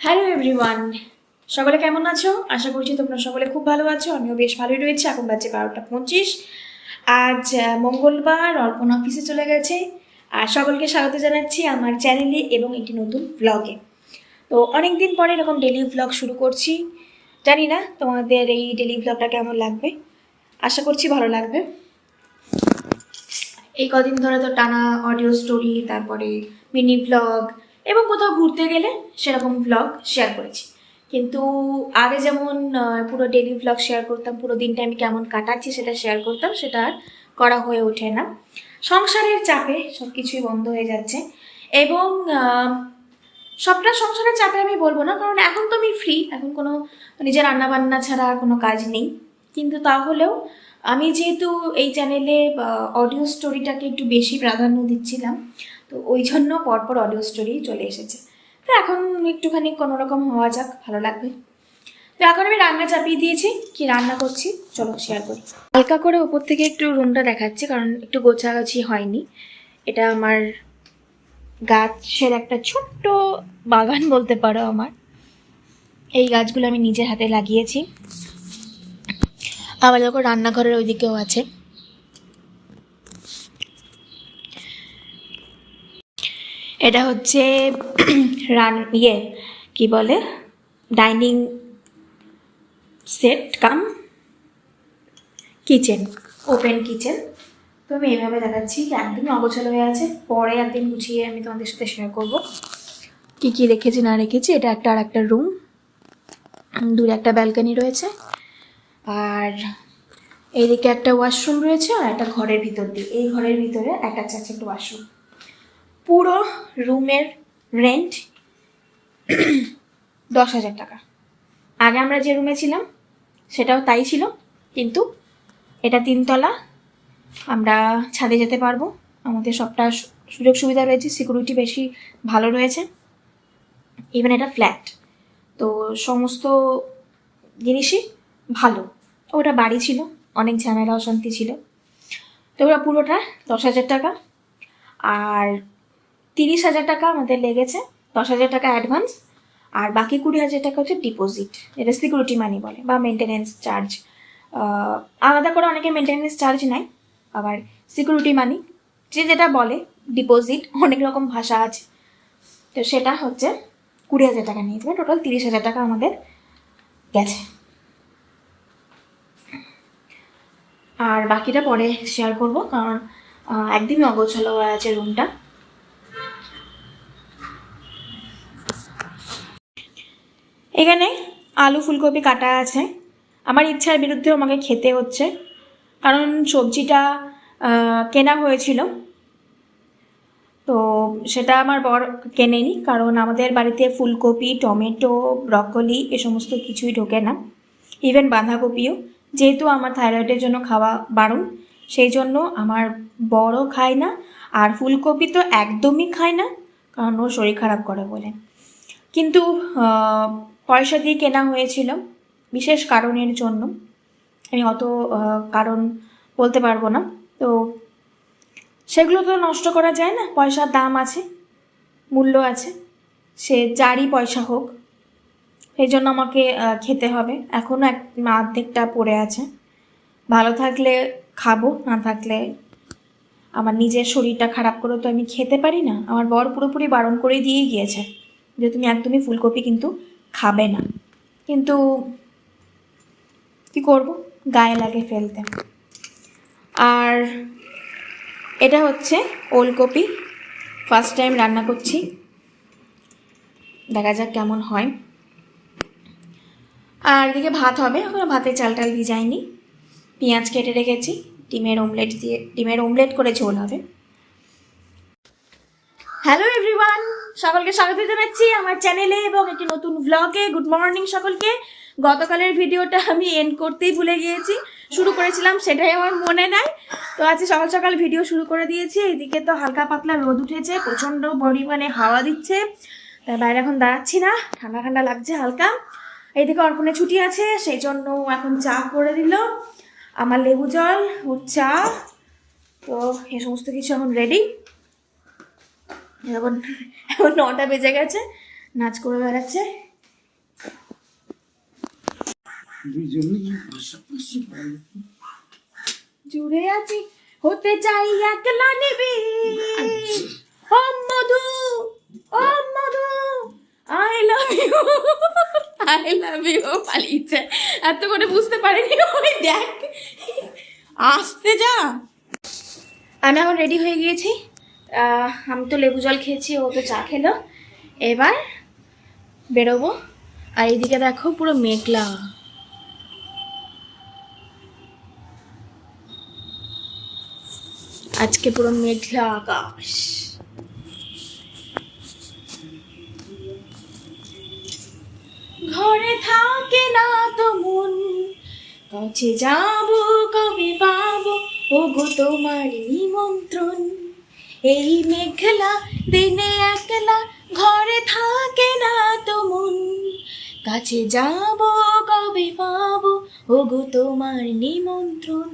Hello everyone সকলে কেমন আছো? আশা করছি তোমরা সকলে খুব ভালো আছো। আমিও বেশ ভালোই রয়েছি। এখন বাজে বারোটা পঁচিশ। আজ মঙ্গলবার, অর্পণ অফিসে চলে গেছে। আর সকলকে স্বাগত জানাচ্ছি আমার চ্যানেলে এবং একটি নতুন ব্লগে তো অনেক দিন পরে এরকম ডেলি ব্লগ শুরু করছি। জানি না তোমাদের এই ডেলি ব্লগটা কেমন লাগবে? আশা করছি ভালো লাগবে। এই কদিন ধরে তো টানা অডিও স্টোরি তারপরে মিনি ব্লগ এবং কোথাও ঘুরতে গেলে সেরকম ব্লগ শেয়ার করেছি। কিন্তু আগে যেমন পুরো ডেলি ব্লগ শেয়ার করতাম, পুরো দিনটা আমি কেমন কাটাচ্ছি সেটা শেয়ার করতাম, সেটা আর করা হয়ে ওঠে না। সংসারের চাপে সব কিছুই বন্ধ হয়ে যাচ্ছে এবং সবটা সংসারের চাপে আমি বলব না, কারণ এখন তো আমি ফ্রি এখন কোনো নিজের রান্না বান্না ছাড়া আর কোনো কাজ নেই। কিন্তু তাহলেও আমি যেহেতু এই চ্যানেলে অডিও স্টোরিটাকে একটু বেশি প্রাধান্য দিচ্ছিলাম তো ওই জন্য পরপর অডিও স্টোরি চলে এসেছে। তো এখন একটুখানি কোনো রকম হওয়া যাক, ভালো লাগবে। তো এখন আমি রান্না চাপিয়ে দিয়েছি, কি রান্না করছি, চলো শেয়ার করি। হালকা করে ওপর থেকে একটু রুমটা দেখাচ্ছি, কারণ একটু গোছাগাছি হয়নি। এটা আমার গাছের একটা ছোট্ট বাগান বলতে পারো আমার। এই গাছগুলো আমি নিজের হাতে লাগিয়েছি। আবার দেখো রান্নাঘরের ওইদিকেও আছে। এটা হচ্ছে রান ইয়ে কি বলে? Dining set, cum, kitchen, open kitchen. তো আমি এইভাবে দেখাচ্ছি একদমই অগোছালো হয়ে আছে, পরে একদিন গুছিয়ে আমি তোমাদের সাথে শেয়ার করব। কি কি রেখেছি না রেখেছি এটা একটা আর একটা রুম দূরে একটা ব্যালকনি রয়েছে। আর এইদিকে একটা ওয়াশরুম রয়েছে আর একটা ঘরের ভিতর দিয়ে। এই ঘরের ভিতরে একটা আছে একটা ওয়াশরুম পুরো রুমের রেন্ট দশ হাজার টাকা। আগে আমরা যে রুমে ছিলাম, সেটাও তাই ছিল, কিন্তু এটা তিনতলা, আমরা ছাদে যেতে পারব। আমাদের সবটা সুযোগ সুবিধা রয়েছে সিকিউরিটি বেশি ভালো রয়েছে। ইভেন এটা ফ্ল্যাট তো সমস্ত জিনিসই ভালো। ওটা বাড়ি ছিল, অনেক ঝামেলা, অশান্তি ছিল। তো ওরা পুরোটা দশ হাজার টাকা। আর তিরিশ হাজার টাকা আমাদের লেগেছে, দশ হাজার টাকা অ্যাডভান্স আর বাকি কুড়ি হাজার টাকা হচ্ছে ডিপোজিট এটা সিকিউরিটি মানি বলে, বা মেনটেনেন্স চার্জ আলাদা করে অনেকে মেনটেনেন্স চার্জ নেয়, আবার সিকিউরিটি মানি যে যেটা বলে ডিপোজিট অনেক রকম ভাষা আছে। তো সেটা হচ্ছে কুড়ি হাজার টাকা নিয়ে যাবে টোটাল তিরিশ হাজার টাকা আমাদের গেছে। আর বাকিটা পরে শেয়ার করব, কারণ একদমই অগোছালো হয়ে আছে রুমটা এখানে আলু ফুলকপি কাটা আছে। আমার ইচ্ছার বিরুদ্ধেও আমাকে খেতে হচ্ছে। কারণ সবজিটা কেনা হয়েছিল। তো সেটা আমার বর কেনেনি। কারণ আমাদের বাড়িতে ফুলকপি, টমেটো, ব্রকলি এ সমস্ত কিছুই ঢোকে না। ইভেন বাঁধাকপিও। যেহেতু আমার থাইরয়েডের জন্য খাওয়া বারণ, সেই জন্য আমার বড় খায় না। আর ফুলকপি তো একদমই খায় না, কারণ ওর শরীর খারাপ করে বলে। কিন্তু পয়সা দিয়ে কেনা হয়েছিল, বিশেষ কারণের জন্য। আমি অত কারণ বলতে পারব না। তো সেগুলো তো নষ্ট করা যায় না, পয়সার দাম আছে, মূল্য আছে। সে যারই পয়সা হোক, সেই জন্য আমাকে খেতে হবে। এখনও এক অর্ধেকটা পড়ে আছে। ভালো থাকলে খাব, না থাকলে আমার নিজের শরীরটা খারাপ করে তো আমি খেতে পারি না। আমার বর পুরোপুরি বারণ করে দিয়েই গিয়েছে যে, তুমি একদমই ফুলকপি কিন্তু খাবে না। কিন্তু কি করব? গায়ে লাগে ফেলতে। আর এটা হচ্ছে ওলকপি। ফার্স্ট টাইম রান্না করছি। দেখা যাক কেমন হয়। আর এদিকে ভাত হবে। এখনও ভাতে চাল টাল ভিজাইনি। পেঁয়াজ কেটে রেখেছি। ডিমের অমলেট দিয়ে ডিমের অমলেট করে ঝোল হবে। হ্যালো এভরিওয়ান সকলকে স্বাগত জানাচ্ছি আমার চ্যানেলে এবং একটি নতুন ব্লগে গুড মর্নিং সকলকে। গতকালের ভিডিওটা আমি এন্ড করতেই ভুলে গিয়েছি। শুরু করেছিলাম সেটাই আমার মনে নাই। তো আজকে সকাল সকাল ভিডিও শুরু করে দিয়েছি। এদিকে তো হালকা পাতলা রোদ উঠেছে, প্রচণ্ড পরিমাণে হাওয়া দিচ্ছে। তাই বাইরে এখন দাঁড়াচ্ছি না, ঠান্ডা ঠান্ডা লাগছে হালকা। এইদিকে অর্পণে ছুটি আছে, সেই জন্য এখন চা করে দিল। আমার লেবু জল, ওর চা। তো এ সমস্ত কিছু এখন রেডি এখন এখন নটা বেজে গেছে, নাচ করে বেড়াচ্ছে। জুড়ে আছি, হতে চাই একলা নেবে। ও মধু ও Madhu I love you I love you পালিয়েছে। এত করে বুঝতে পারিনি, ওই দেখ, আসতে যা। আমি এখন রেডি হয়ে গিয়েছি। আমি তো লেবু জল খেয়েছি, ও তো চা খেলো। এবার বেরোবো। আর এইদিকে দেখো পুরো মেঘলা। আজকে পুরো মেঘলা আকাশ। ঘরে থাকে না তো মন। কাছে যাব কবে পাবো? ওগো তোমার নিমন্ত্রণ। এই মেঘলা দিনে একলা ঘরে থাকে না তো মন। কাছে যাব কবে পাবো, ওগো তোমার নিমন্ত্রণ।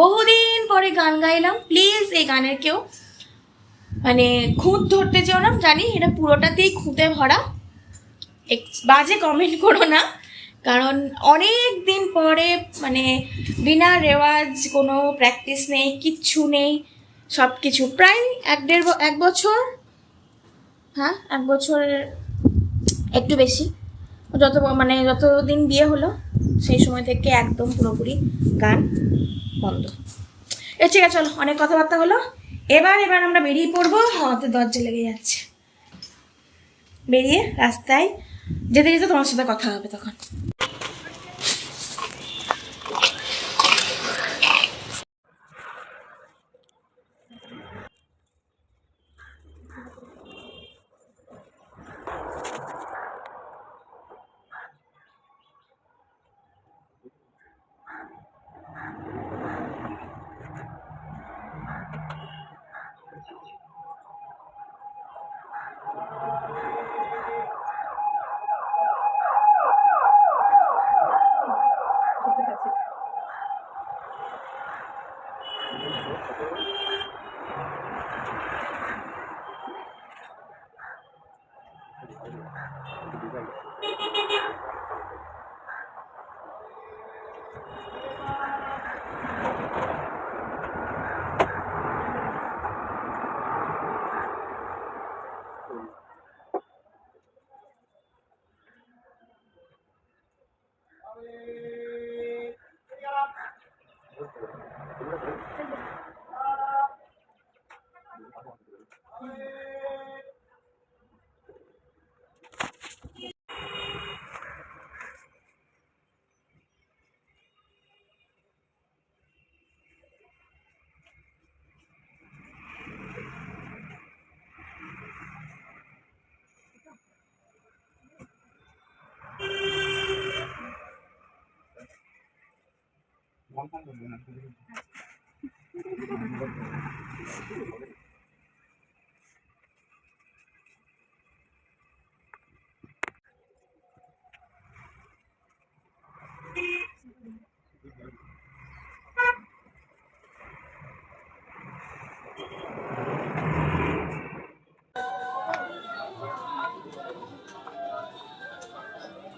বহুদিন পরে গান গাইলাম, প্লিজ এই গানের কেউ মানে খুঁত ধরতে চেও না, জানি এটা পুরোটাতেই খুঁতে ভরা। বাজে কমেন্ট করো না, কারণ অনেক দিন পরে মানে বিনা রেওয়াজ কোনো প্র্যাকটিস নেই, কিচ্ছু নেই। সব কিছু প্রায় এক দেড় এক বছর হ্যাঁ এক বছরের একটু বেশি। যত মানে যতদিন বিয়ে হলো, সেই সময় থেকে একদম পুরোপুরি গান বন্ধ। এ, ঠিক আছে, চলো, অনেক কথাবার্তা হলো। এবার এবার আমরা বেরিয়ে পড়ব। হাতে দরজা লেগে যাচ্ছে। বেরিয়ে রাস্তায় যেতে যেতে তোমার সাথে কথা হবে তখন।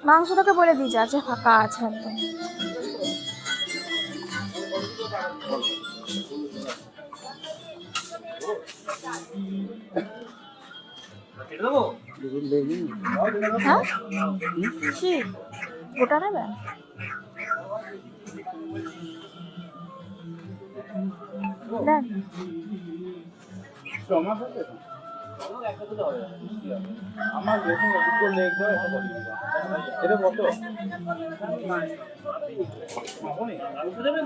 মাংসটাকে বলে দিয়েছে আছে ফাঁকা আছে একদম। কি? আমার দেখুন দুটো। এটা কত দেবেন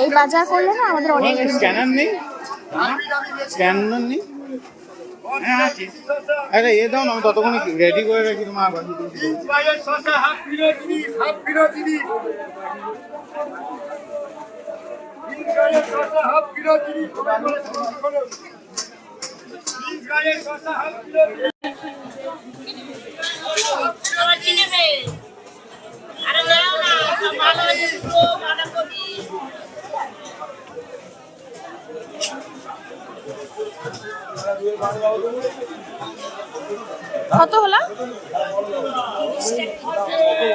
এই বাজার করলে না আমাদের অনেক স্ক্যানার নেই। স্ক্যানার নেই। হ্যাঁ আরে, এ দাও না, আমি ততক্ষণ রেডি করে রাখি তোমার বাকি আরে না সব ভালো তো বাঁধাকপি কত হলো?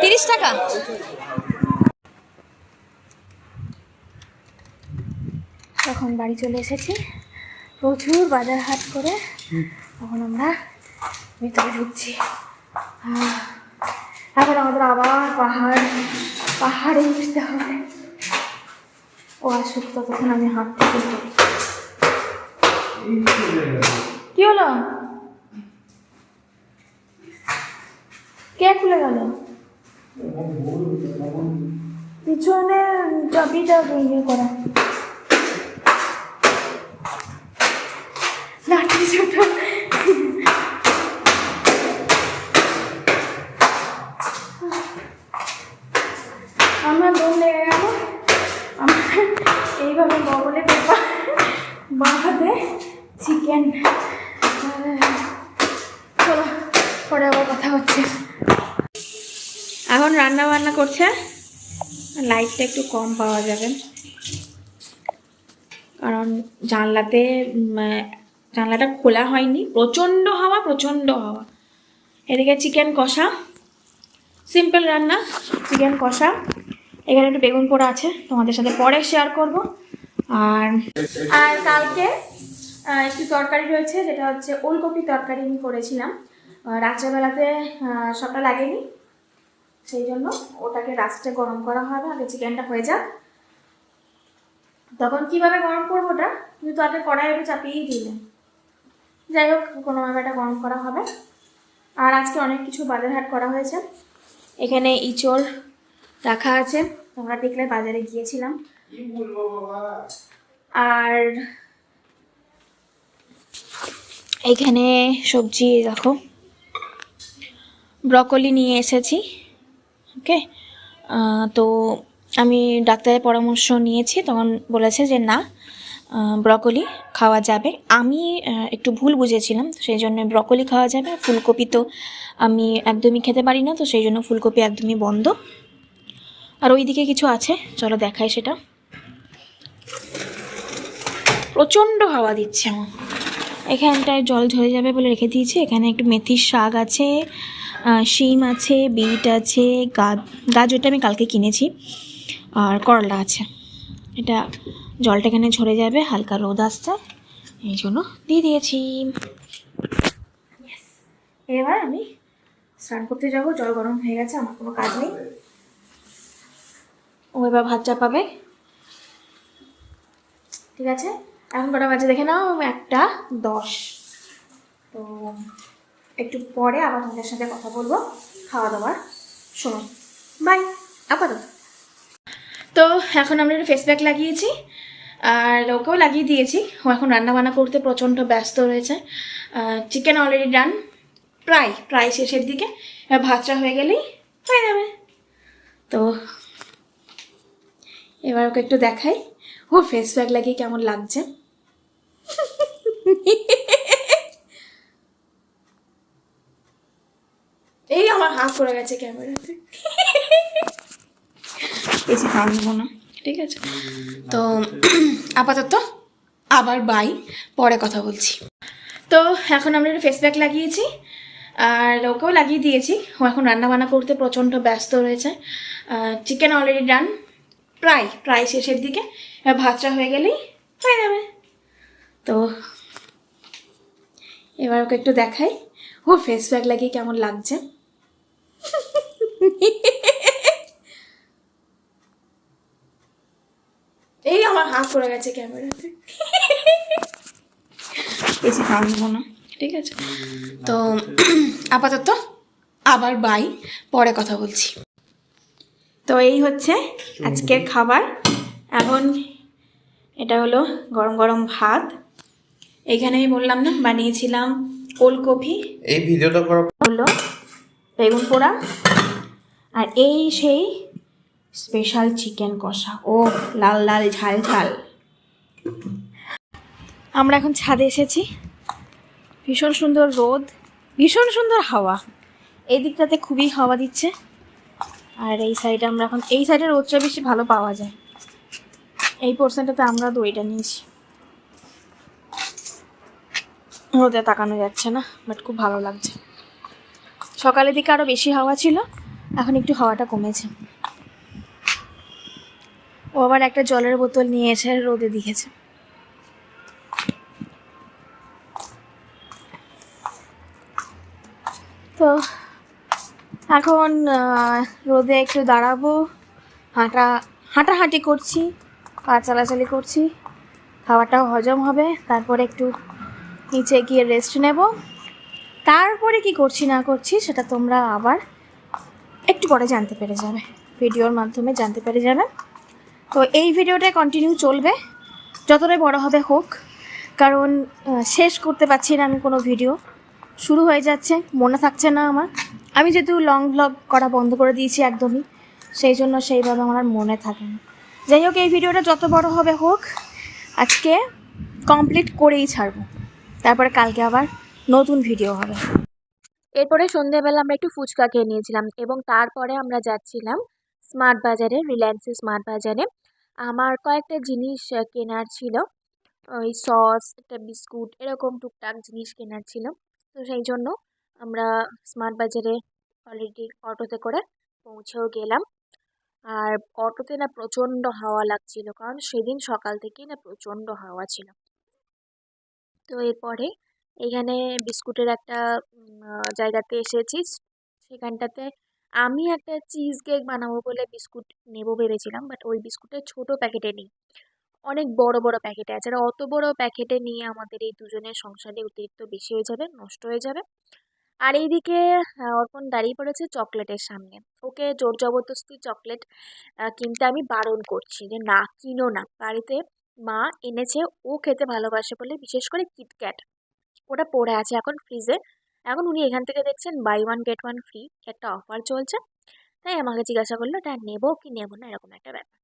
তিরিশ টাকা। তখন বাড়ি চলে এসেছি। প্রচুর বাজার হাট করে তখন আমরা ভিতরে ঢুকছি। এখন আমাদের আবার পাহাড়, পাহাড়ে উঠতে হবে। ও আসুক, ততক্ষণ আমি হাঁটতে শুরু করি। কি হলো? কে খুলে গেল? পিছনে চাবিটা ইয়ে করা লাঠি আমার দম লেগে গেল। আমার এইভাবে বগলে পেপা বাঁধাতে চিকেন। চলো পরে আবার কথা হচ্ছে। এখন রান্না বান্না করছে। লাইটটা একটু কম পাওয়া যাবে। কারণ জানলাতে জানলাটা খোলা হয়নি। প্রচণ্ড হাওয়া প্রচণ্ড হাওয়া। এদিকে চিকেন কষা। সিম্পল রান্না চিকেন কষা। এখানে একটু বেগুন পোড়া আছে তোমাদের সাথে পরে শেয়ার করব। আর আর কালকে একটু তরকারি রয়েছে যেটা হচ্ছে ওলকপি তরকারি আমি করেছিলাম। রাত্রেবেলাতে সবটা লাগেনি সেই জন্য ওটাকে রাস্টে গরম করা হবে আগে চিকেনটা হয়ে যাক। তখন কীভাবে গরম করব ওটা? তুমি তো আগে কড়াই একটু চাপিয়েই দিলে। যাই হোক কোনোভাবে এটা গরম করা হবে। আর আজকে অনেক কিছু বাজার হাট করা হয়েছে। এখানে ইচড় রাখা আছে তোমরা দেখলে বাজারে গিয়েছিলাম। আর এখানে সবজি দেখো। ব্রকলি নিয়ে এসেছি ওকে তো আমি ডাক্তারের পরামর্শ নিয়েছি, তখন বলেছে যে না ব্রকলি খাওয়া যাবে। আমি একটু ভুল বুঝেছিলাম সেই জন্য ব্রকলি খাওয়া যাবে। ফুলকপি তো আমি একদমই খেতে পারি না, তো সেই জন্য ফুলকপি একদমই বন্ধ। আর ওইদিকে কিছু আছে, চলো দেখাই সেটা। প্রচণ্ড হাওয়া দিচ্ছে আমার। এখানটায় জল ঝরে যাবে বলে রেখে দিয়েছি। এখানে একটু মেথির শাক আছে শিম আছে, বিট আছে গাজরটা আমি কালকে কিনেছি, আর করলা আছে। এটা জলটা এখানে ঝরে যাবে, হালকা রোদ আসছে, এই জন্য দিয়ে দিয়েছি। এবার আমি স্নান করতে যাব, জল গরম হয়ে গেছে, আমার কোনো কাজ নেই। ও এবার ভাত চাপাবে ঠিক আছে? এখন কটা বাজে? দেখে নাও, একটা, দশ। তো একটু পরে আবার তোমাদের সাথে কথা বলব খাওয়া দাওয়ার সময়। বাই, আপাতত। তো এখন আমরা একটু ফেস প্যাক লাগিয়েছি, আর ওকেও লাগিয়ে দিয়েছি। ও এখন রান্না বান্না করতে প্রচণ্ড ব্যস্ত রয়েছে। চিকেন অলরেডি ডান প্রায় প্রায় শেষের দিকে। ভাতটা হয়ে গেলেই হয়ে যাবে। তো এবার ওকে একটু দেখাই। ও ফেস প্যাক লাগিয়ে কেমন লাগছে। এই আমার হাফ পড়ে গেছে ক্যামেরাতে। বেশি কাঁদবো না। ঠিক আছে। তো আপাতত আবার বাই পরে কথা বলছি। তো এখন আমরা একটা ফেস প্যাক লাগিয়েছি আর ওকেও লাগিয়ে দিয়েছি। ও এখন রান্না বান্না করতে প্রচণ্ড ব্যস্ত রয়েছে। চিকেন অলরেডি ডান প্রায় প্রায় শেষের দিকে। এবার ভাতটা হয়ে গেলেই হয়ে যাবে। তো এবার ওকে একটু দেখাই। ও ফেস প্যাক লাগিয়ে কেমন লাগছে? এই আমার হাত পড়ে গেছে ক্যামেরাতে। বেশি কাঁদবো না। ঠিক আছে। তো আপাতত আবার বাই পরে কথা বলছি। তো এই হচ্ছে আজকের খাবার। এখন এটা হলো গরম গরম ভাত। এখানে আমি বললাম না বানিয়েছিলাম ওলকপি এই ভিডিওটা করার হলো বেগুন পোড়া আর এই সেই স্পেশাল চিকেন কষা। ও লাল লাল ঝাল ঝাল। আমরা এখন ছাদে এসেছি। ভীষণ সুন্দর রোদ ভীষণ সুন্দর হাওয়া। এই দিকটাতে খুবই হাওয়া দিচ্ছে। আর এই সাইডে আমরা এখন এই সাইডে রোদটা বেশি ভালো পাওয়া যায়। এই পোর্শনটাতে আমরা দইটা নিয়েছি। রোদে তাকানো যাচ্ছে না বাট খুব ভালো লাগছে। সকালের দিকে আরও বেশি হাওয়া ছিল, এখন একটু হাওয়াটা কমেছে। ও আবার একটা জলের বোতল নিয়ে এসে রোদে দিয়েছে। তো এখন রোদে একটু দাঁড়াবো, হাঁটা, হাঁটাহাঁটি করছি, পা চালাচালি করছি, খাওয়াটাও হজম হবে, তারপরে একটু নিচে গিয়ে রেস্ট নেব। তারপরে কি করছি না করছি সেটা তোমরা আবার একটু পরে জানতে পেরে যাবে। ভিডিওর মাধ্যমে জানতে পেরে যাবে। তো এই ভিডিওটা কন্টিনিউ চলবে। যতটাই বড় হবে হোক। কারণ শেষ করতে পারছি না আমি কোনো ভিডিও শুরু হয়ে যাচ্ছে, মনে থাকছে না আমার। আমি যেহেতু লং ব্লগ করা বন্ধ করে দিয়েছি একদমই, সেই জন্য সেইভাবে আমার আর মনে থাকে না। যাই হোক, এই ভিডিওটা যত বড় হবে হোক, আজকে কমপ্লিট করেই ছাড়বো। তারপরে কালকে আবার নতুন ভিডিও হবে। এরপরে সন্ধেবেলা আমরা একটু ফুচকা খেয়ে নিয়েছিলাম এবং তারপরে আমরা যাচ্ছিলাম স্মার্ট বাজারে রিলায়েন্সের স্মার্ট বাজারে আমার কয়েকটা জিনিস কেনার ছিল। ওই সস একটা বিস্কুট, এরকম টুকটাক জিনিস কেনার ছিল। তো সেই জন্য আমরা স্মার্ট বাজারে অলরেডি অটোতে করে পৌঁছেও গেলাম। আর অটোতে না প্রচণ্ড হাওয়া লাগছিল, কারণ সেদিন সকাল থেকেই না প্রচণ্ড হাওয়া ছিল। তো এরপরে এখানে বিস্কুটের একটা জায়গাতে এসেছি। সেখানটাতে আমি একটা চিজ কেক বানাবো বলে বিস্কুট নেব ভেবেছিলাম, বাট ওই বিস্কুটের ছোট প্যাকেটে নেই। অনেক বড় বড় প্যাকেটে আছে। আর অত বড় প্যাকেটে নিয়ে আমাদের এই দুজনের সংসারে অতিরিক্ত বেশি হয়ে যাবে, নষ্ট হয়ে যাবে। আর এইদিকে অর্পণ দাঁড়িয়ে পড়েছে চকলেটের সামনে। ওকে জোর জবরদস্তি চকলেট কিনতে আমি বারণ করছি যে, না, কিনো না। বাড়িতে মা এনেছে ও খেতে ভালোবাসে বলে, বিশেষ করে কিটক্যাট ওটা পড়ে আছে এখন ফ্রিজে এখন উনি এখান থেকে দেখছেন buy one get one free একটা অফার চলছে। তাই আমাকে জিজ্ঞাসা করল, এটা নেব কি নেব না? এরকম একটা ব্যাপার।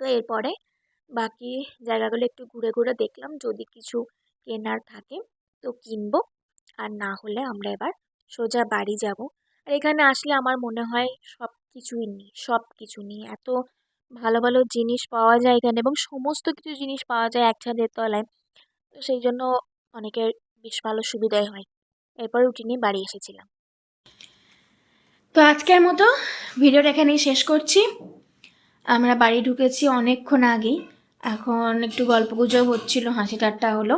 তো এরপরে বাকি জায়গাগুলো একটু ঘুরে ঘুরে দেখলাম, যদি কিছু কেনার থাকে তো কিনবো। আর না হলে আমরা এবার সোজা বাড়ি যাব। আর এখানে আসলে আমার মনে হয় সব কিছুই নিই সব কিছু নিই। এত ভালো ভালো জিনিস পাওয়া যায় এখানে এবং সমস্ত কিছু জিনিস পাওয়া যায় এক ছাদের তলায়। তো সেই জন্য অনেকের বেশ ভালো সুবিধাই হয়। এরপর রুটি নিয়ে বাড়ি এসেছিলাম। তো আজকের মতো ভিডিওটা এখানেই শেষ করছি। আমরা বাড়ি ঢুকেছি অনেকক্ষণ আগেই। এখন একটু গল্প গুজব হচ্ছিল, হাসি ঠাট্টা হলো।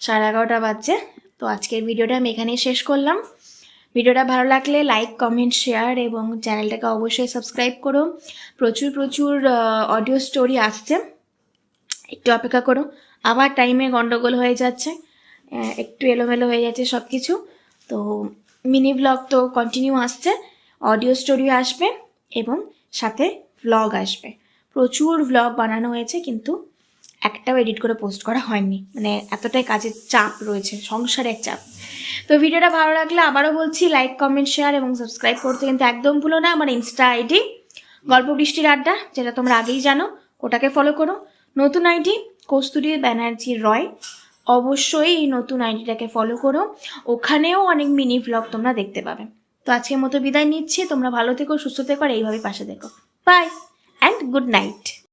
সাড়ে এগারোটা বাজছে। তো আজকের ভিডিওটা আমি এখানেই শেষ করলাম। ভিডিওটা ভালো লাগলে লাইক কমেন্ট শেয়ার এবং চ্যানেলটাকে অবশ্যই সাবস্ক্রাইব করো। প্রচুর প্রচুর অডিও স্টোরি আসছে। একটু অপেক্ষা করো। আবার টাইমে গন্ডগোল হয়ে যাচ্ছে। একটু এলোমেলো হয়ে যাচ্ছে সব কিছু তো মিনি ব্লগ তো কন্টিনিউ আসছে। অডিও স্টোরিও আসবে এবং সাথে ভ্লগ আসবে। প্রচুর ভ্লগ বানানো হয়েছে কিন্তু একটাও এডিট করে পোস্ট করা হয়নি। মানে এতটাই কাজের চাপ রয়েছে, সংসারের চাপ। তো ভিডিওটা ভালো লাগলে আবারও বলছি লাইক কমেন্ট শেয়ার এবং সাবস্ক্রাইব করতে কিন্তু একদম ভুলো না। আমার ইনস্টা আইডি গল্প বৃষ্টির আড্ডা, যেটা তোমরা আগেই জানো, ওটাকে ফলো করো। নতুন আইডি কস্তুরী ব্যানার্জি রয়, অবশ্যই এই নতুন আইডিটাকে ফলো করো। ওখানেও অনেক মিনি ভ্লগ তোমরা দেখতে পাবে। তো আজকের মতো বিদায় নিচ্ছি। তোমরা ভালো থেকো, সুস্থ থেকো, আর এইভাবে পাশে দেখো বাই অ্যান্ড গুড নাইট